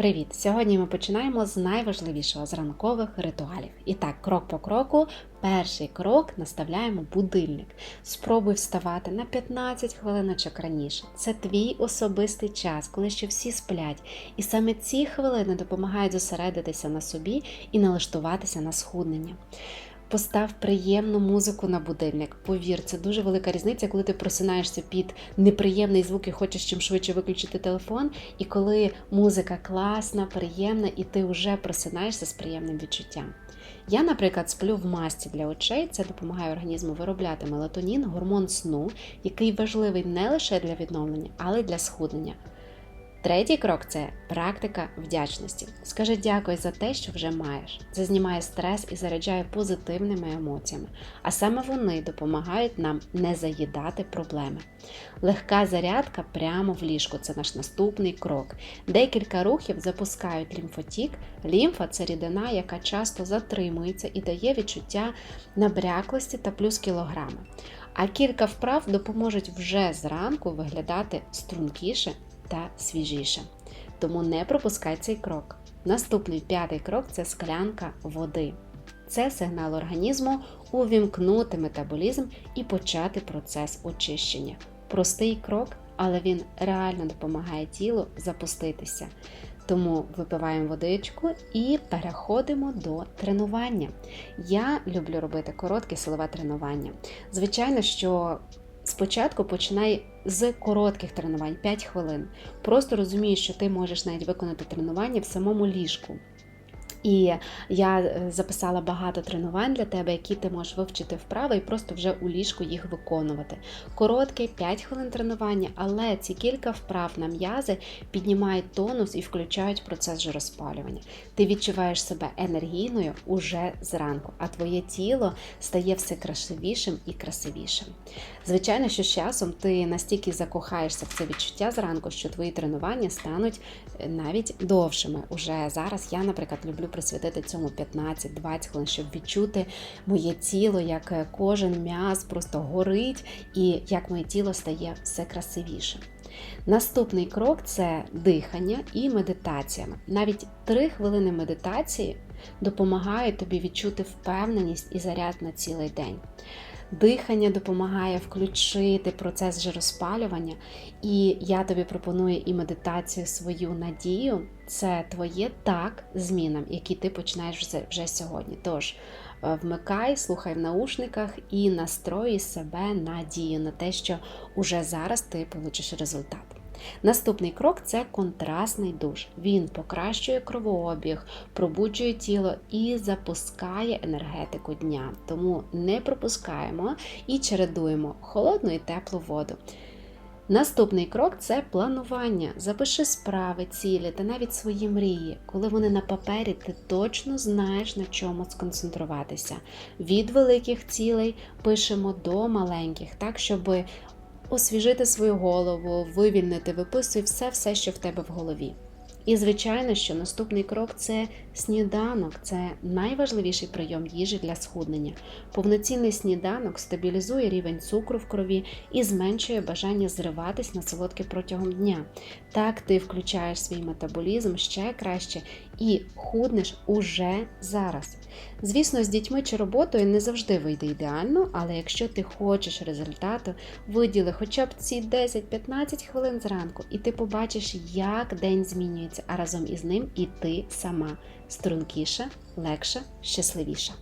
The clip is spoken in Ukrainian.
Привіт! Сьогодні ми починаємо з найважливішого з ранкових ритуалів. І так, крок по кроку, перший крок наставляємо будильник. Спробуй вставати на 15 хвилиночок раніше. Це твій особистий час, коли ще всі сплять. І саме ці хвилини допомагають зосередитися на собі і налаштуватися на схуднення. Постав приємну музику на будильник. Повір, це дуже велика різниця, коли ти просинаєшся під неприємний звук і хочеш чим швидше виключити телефон. І коли музика класна, приємна, і ти вже просинаєшся з приємним відчуттям. Я, наприклад, сплю в масці для очей, це допомагає організму виробляти мелатонін, гормон сну, який важливий не лише для відновлення, але й для схуднення. Третій крок це практика вдячності. Скажи дякую за те, що вже маєш. Це знімає стрес і заряджає позитивними емоціями, а саме вони допомагають нам не заїдати проблеми. Легка зарядка прямо в ліжку це наш наступний крок. Декілька рухів запускають лімфотік. Лімфа це рідина, яка часто затримується і дає відчуття набряклості та плюс кілограми. А кілька вправ допоможуть вже зранку виглядати стрункіше та свіжіше. Тому не пропускай цей крок. Наступний п'ятий крок це склянка води. Це сигнал організму увімкнути метаболізм і почати процес очищення. Простий крок, але він реально допомагає тілу запуститися. Тому випиваємо водичку і переходимо до тренування. Я люблю робити коротке силове тренування. Звичайно, що Спочатку починай з коротких тренувань 5 хвилин. Просто розумієш, що ти можеш навіть виконати тренування в самому ліжку. І я е, записала багато тренувань для тебе, які ти можеш вивчити вправо і просто вже у ліжку їх виконувати. Коротке 5 хвилин тренування, але ці кілька вправ на м'язи піднімають тонус і включають процес жироспалювання. Ти відчуваєш себе енергійною уже зранку, а твоє тіло стає все красивішим і красивішим. Звичайно, що з часом ти настільки закохаєшся в це відчуття зранку, що твої тренування стануть е, навіть довшими. Уже зараз я, наприклад, люблю присвятити цьому 15-20 хвилин, щоб відчути моє тіло, як е, кожен м'яз просто горить, і як моє тіло стає все красивіше. Наступний крок це дихання і медитація. Навіть 3 хвилини медитації допомагають тобі відчути впевненість і заряд на цілий день. Дихання допомагає включити процес жироспалювання, і я тобі пропоную і медитацію свою надію. Це твоє так змінам, які ти починаєш вже, сьогодні. Тож е, вмикай, слухай в наушниках і настрої себе на дію, на те, що уже зараз ти получиш результат. Наступний крок це контрастний душ. Він покращує кровообіг, пробуджує тіло і запускає енергетику дня. Тому не пропускаємо і чередуємо холодну і теплу воду. Наступний крок це планування. Запиши справи, цілі та навіть свої мрії. Коли вони на папері, ти точно знаєш, на чому сконцентруватися. Від великих цілей пишемо до маленьких, так, щоб освіжити свою голову, вивільнити, виписуй все-все, що в тебе в голові. І, звичайно, що наступний крок це сніданок, це найважливіший прийом їжі для схуднення. Повноцінний сніданок стабілізує рівень цукру в крові і зменшує бажання зриватись на солодке протягом дня. Так ти включаєш свій метаболізм ще краще і худнеш уже зараз. Звісно, з дітьми чи роботою не завжди вийде ідеально, але якщо ти хочеш результату, виділи хоча б ці 10-15 хвилин зранку, і ти побачиш, як день змінюється, а разом із ним і ти сама стрункіша, легша, щасливіша.